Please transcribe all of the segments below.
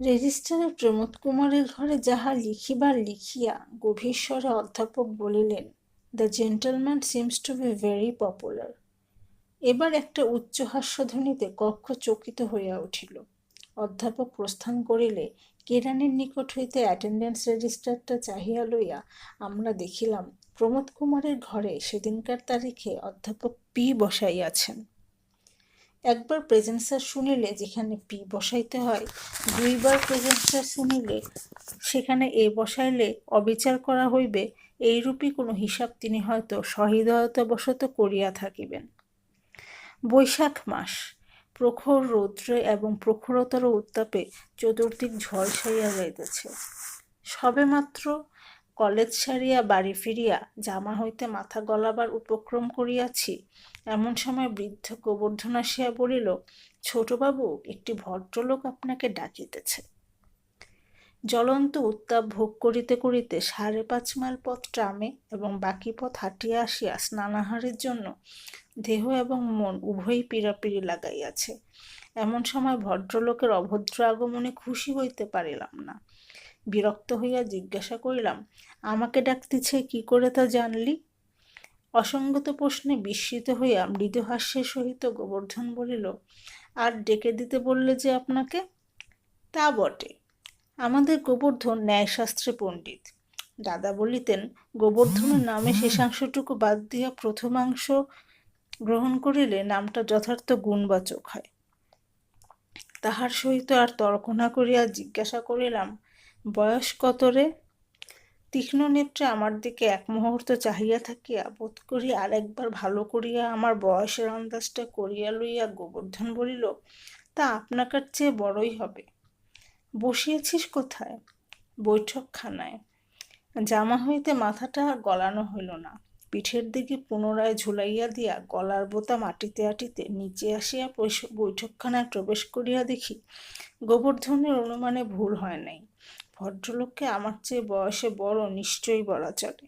রেজিস্ট্রারে প্রমোদ কুমারের ঘরে যাহা লিখিবার লিখিয়া গভীর স্বরে অধ্যাপক বলিলেন the gentleman seems to be very popular এবার একটা উচ্চ হাস্যধ্বনিতে কক্ষ চকিত হইয়া উঠিল। অধ্যাপক প্রস্থান করিলে, কেরানির নিকট হইতে অ্যাটেন্ডেন্স রেজিস্টারটা চাহিয়া লইয়া আমরা দেখিলাম, প্রমোদ কুমারের ঘরে সেদিনকার তারিখে অধ্যাপক পি বসাইয়াছেন। একবার প্রেজেন্সার শুনিলে, যেখানে পি বসাইতে হয়, দুইবার প্রেজেন্সার শুনিলে, সেখানে এ বসাইলে অবিচার করা হইবে এইরূপই কোনো হিসাব তিনি হয়তো সহৃদয়তাবশত করিয়া থাকিবেন। বৈশাখ মাস, প্রখর রৌদ্রে এবং প্রখরতর উত্তাপে চতুর্দিক ঝলসাইয়া যাইতেছে। সবেমাত্র কলেজ সারিয়া বাড়ি ফিরিয়া জামা হইতে মাথা গলাবার উপক্রম করিয়াছি, এমন সময় বৃদ্ধ গোবর্ধন আসিয়া বলিল, ছোটবাবু, একটি ভদ্রলোক আপনাকে ডাকিতেছে। জ্বলন্ত উত্তাপ ভোগ করিতে করিতে সাড়ে পাঁচ মাইল পথ ট্রামে এবং বাকি পথ হাঁটিয়া আসিয়া স্নানাহারের জন্য দেহ এবং মন উভয়ই পীড়াপিড়ি লাগাইয়াছে। এমন সময় ভদ্রলোকের অভদ্র আগমনে খুশি হইতে পারিলাম না। বিরক্ত হইয়া জিজ্ঞাসা করিলাম, আমাকে ডাকতেছে কি করে তা জানলি? অসঙ্গত প্রশ্নে বিস্মিত হইয়া মৃদুহাস্যের সহিত গোবর্ধন বলিল, আর ডেকে দিতে বললে যে আপনাকে? তা বটে। আমাদের গোবর্ধন ন্যায়শাস্ত্রে পণ্ডিত। দাদা বলিতেন, গোবর্ধনের নামে শেষাংশটুকু বাদ দিয়া প্রথমাংশ গ্রহণ করিলে নামটা যথার্থ গুণবাচক হয়। তাহার সহিত আর তর্ক না করিয়া জিজ্ঞাসা করিলাম বয়স কত রে? তীক্ষ্ণ নেত্রে আমার দিকে এক মুহূর্ত চাহিয়া থাকিয়া বোধ করি আরেকবার ভালো করিয়া আমার বয়সের আন্দাজটা করিয়া লইয়া গোবর্ধন বলিল, তা আপনাকার চেয়ে বড়ই হবে। বসিয়েছিস কোথায়? বৈঠকখানায়। জামা হইতে মাথাটা গলানো হইল না। পিঠের দিকে পুনরায় ঝুলাইয়া দিয়া গলার বোতা মাটিতে আটিতে নিচে আসিয়া বৈঠকখানায় প্রবেশ করিয়া দেখি গোবর্ধনের অনুমানে ভুল হয় নাই। ভদ্রলোককে আমার চেয়ে বয়সে বড় নিশ্চয়ই বলা চলে।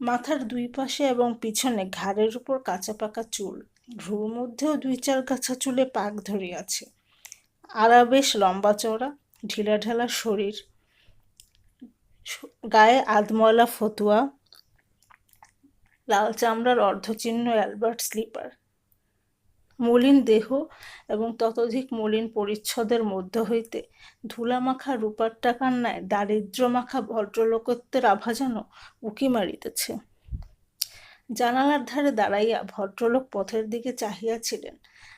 মাথার দুই পাশে এবং পিছনে ঘাড়ের উপর কাঁচা পাকা চুল ভ্রুর মধ্যেও দুই চার গাছা চুলে পাক ধরিয়াছে। আরা বেশ লম্বা চওড়া, ঢিলা ঢালা শরীর, গায়ে আধময়লা ফতুয়া, লাল চামড়ার অর্ধচিহ্ন অ্যালবার্ট স্লিপার। মলিন দেহ এবং ততোধিক মলিন পরিচ্ছদের মধ্য হইতে ধুলামাখা রূপার টাকার ন্যায় দারিদ্র মাখা ভদ্রলোকত্বের আভা যেন উকি মারিতেছে। জানালার ধারে দাঁড়াইয়া ভদ্রলোক পথের দিকে চাহিয়াছিলেন।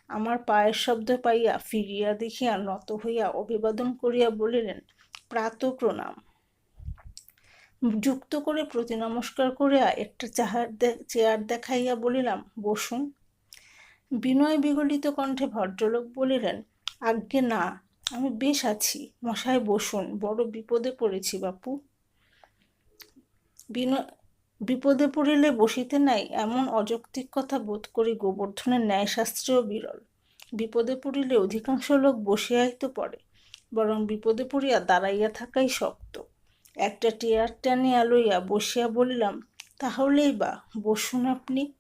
আমার পায়ের শব্দ পাইয়া ফিরিয়া দেখিয়া নত হইয়া অভিবাদন করিয়া বলিলেন প্রাত প্রণাম যুক্ত করে প্রতি নমস্কার করিয়া একটা চাহার চেয়ার দেখাইয়া বলিলাম, বসুন। বিনয় বিগলিত কণ্ঠে ভদ্রলোক বলিলেন, আজ্ঞে, না, আমি বেশ আছি। মশায় বসুন, বড় বিপদে পড়েছি বাপু। বিনয়, বিপদে পড়িলে বসিতে নাই, এমন অযৌক্তিক কথা বোধ করি গোবর্ধনের ন্যায়শাস্ত্রেও বিরল। বিপদে পড়িলে অধিকাংশ লোক বসিয়াই তো পড়ে, বরং বিপদে পড়িয়া দাঁড়াইয়া থাকাই শক্ত। একটা টিয়ার টানিয়া লইয়া বসিয়া বলিলাম, তাহলেই বা, বসুন আপনি।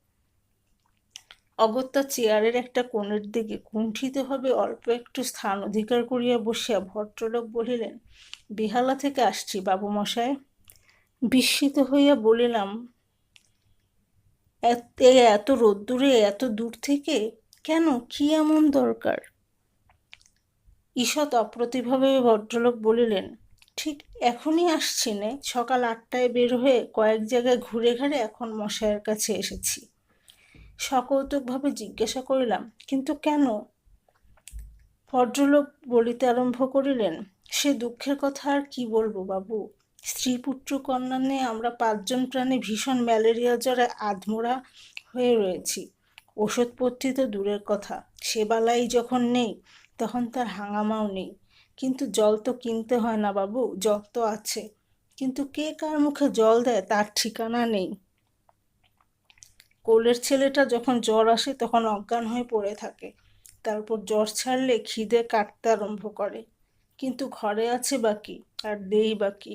অগত্যা চেয়ারের একটা কোণের দিকে কুণ্ঠিতভাবে অল্প একটু স্থান অধিকার করিয়া বসিয়া ভদ্রলোক বলিলেন, বেহালা থেকে আসছি বাবু মশাই বিস্মিত হইয়া বলিলাম এত রোদ্দুরে, এত দূর থেকে কেন? কি এমন দরকার? ঈষৎ অপ্রতিভাবে ভদ্রলোক বলিলেন, ঠিক এখনই আসছি নে, সকাল আটটায় বের হয়ে কয়েক জায়গায় ঘুরে ঘাড়ে এখন মশায়ের কাছে এসেছি। সকৌতুকভাবে জিজ্ঞাসা করিলাম, কিন্তু কেন? ভদ্রলোক বলিতে আরম্ভ করিলেন, সে দুঃখের কথা আর কি বলব বাবু? স্ত্রী পুত্র কন্যা নিয়ে আমরা পাঁচজন প্রাণী ভীষণ ম্যালেরিয়া জ্বরে আধমোড়া হয়ে রয়েছি। ওষুধপত্রি তো দূরের কথা, সেবালাই যখন নেই, তখন তার হাঙ্গামাও নেই। কিন্তু জল তো কিনতে হয় না বাবু, জল তো আছে। কিন্তু কে কার মুখে জল দেয়, তার ঠিকানা নেই। কোলের ছেলেটা যখন জ্বর আসে তখন অজ্ঞান হয়ে পড়ে থাকে। তারপর জ্বর ছাড়লে খিদে কাটতে আরম্ভ করে। কিন্তু ঘরে আছে বাকি, আর দেই বাকি।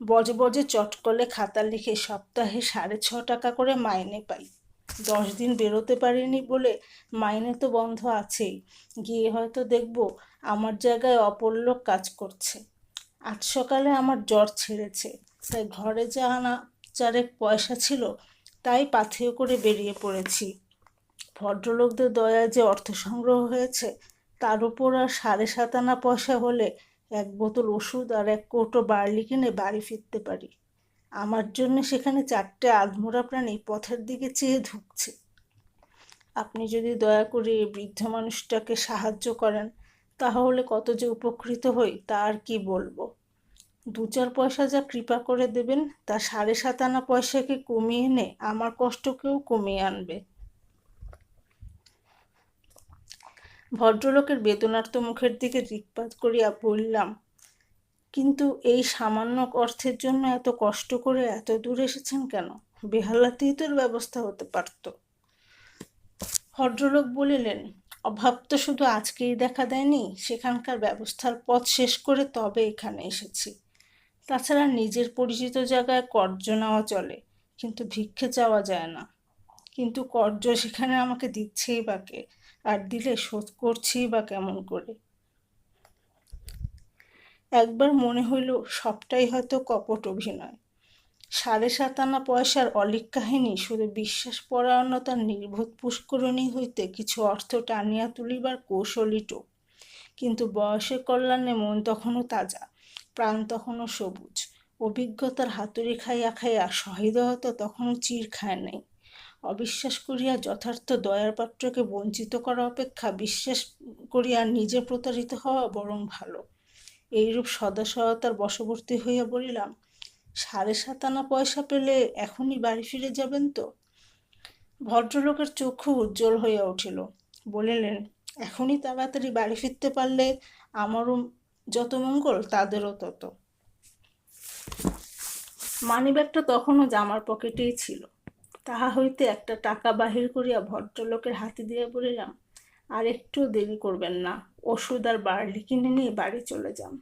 বজে বজে চটকলে খাতা লিখে সপ্তাহে সাড়ে ছ টাকা করে মাইনে পাই। দশ দিন বেরোতে পারিনি বলে মাইনে তো বন্ধ আছেই। গিয়ে হয়তো দেখব আমার জায়গায় অপর লোক কাজ করছে। আজ সকালে আমার জ্বর ছেড়েছে। তাই ঘরে যা আনা চারেক পয়সা ছিল তাই পাথেয় করে বেরিয়ে পড়েছি। ভদ্রলোকদের দয়ায় যে অর্থ সংগ্রহ হয়েছে, তার উপর আর সাড়ে সাত আনা পয়সা হলে এক বোতল ওষুধ আর এক কৌটো বার্লি কিনে বাড়ি ফিরতে পারি। আমার জন্য সেখানে চারটে আধমোড়া প্রাণী পথের দিকে চেয়ে ঢুকছে। আপনি যদি দয়া করে বৃদ্ধ মানুষটাকে সাহায্য করেন, তাহলে কত যে উপকৃত হই, তা আর কি বলব? দু চার পয়সা যা কৃপা করে দেবেন, তা সাড়ে সাত আনা পয়সাকে কমিয়ে এনে আমার কষ্টকেও কমিয়ে আনবে। ভদ্রলোকের বেদনার্ত মুখের দিকে দিকপাত করিয়া বললাম, কিন্তু এই সামান্য অর্থের জন্য এত কষ্ট করে এত দূর এসেছেন কেন? বেহালাতেই তোর ব্যবস্থা হতে পারত। ভদ্রলোক বলিলেন, অভাব তো শুধু আজকেই দেখা দেয়নি, সেখানকার ব্যবস্থার পথ শেষ করে তবে এখানে এসেছি। তাছাড়া নিজের পরিচিত জায়গায় কর্য নেওয়া চলে, কিন্তু ভিক্ষে চাওয়া যায় না। কিন্তু কর্য সেখানে আমাকে দিচ্ছেই বা কে? আর দিলে শোধ করছেই বা কেমন করে? একবার মনে হইল সবটাই হয়তো কপট অভিনয়। সাড়ে সাত আনা পয়সার অলিক কাহিনী শুধু বিশ্বাস পরায়ণতার নির্বোধ পুষ্করণী হইতে কিছু অর্থ টানিয়া তুলিবার কৌশলীটো কিন্তু বয়সের কল্যাণে মন তখনও তাজা। প্রাণ তখনও সবুজ। অভিজ্ঞতার হাতুড়ি খাইয়া খাইয়া সহৃদয়তা তখনও চির খায় নাই। অবিশ্বাস করিয়া যথার্থ দয়ার পাত্রকে বঞ্চিত করা অপেক্ষা বিশ্বাস করিয়া নিজে প্রতারিত হওয়া বরং ভালো। এইরূপ সদাসহতার বশবর্তী হইয়া বলিলাম, সাড়ে সাত আনা পয়সা পেলে এখনই বাড়ি ফিরে যাবেন তো? ভদ্রলোকের চক্ষু উজ্জ্বল হইয়া উঠিল। বলিলেন, এখনই তাড়াতাড়ি বাড়ি ফিরতে পারলে আমারও যত মঙ্গল, তাদেরও তত। মানিব্যাগটা তখনও জামার পকেটেই ছিল। তাহা হইতে একটা টাকা বাহির করিয়া ভদ্রলোকের হাতে দিয়ে বলিলাম, আর একটু দেরি করবেন না, ওষুধ আর বার্লি কিনে নিয়ে বাড়ি চলে যান।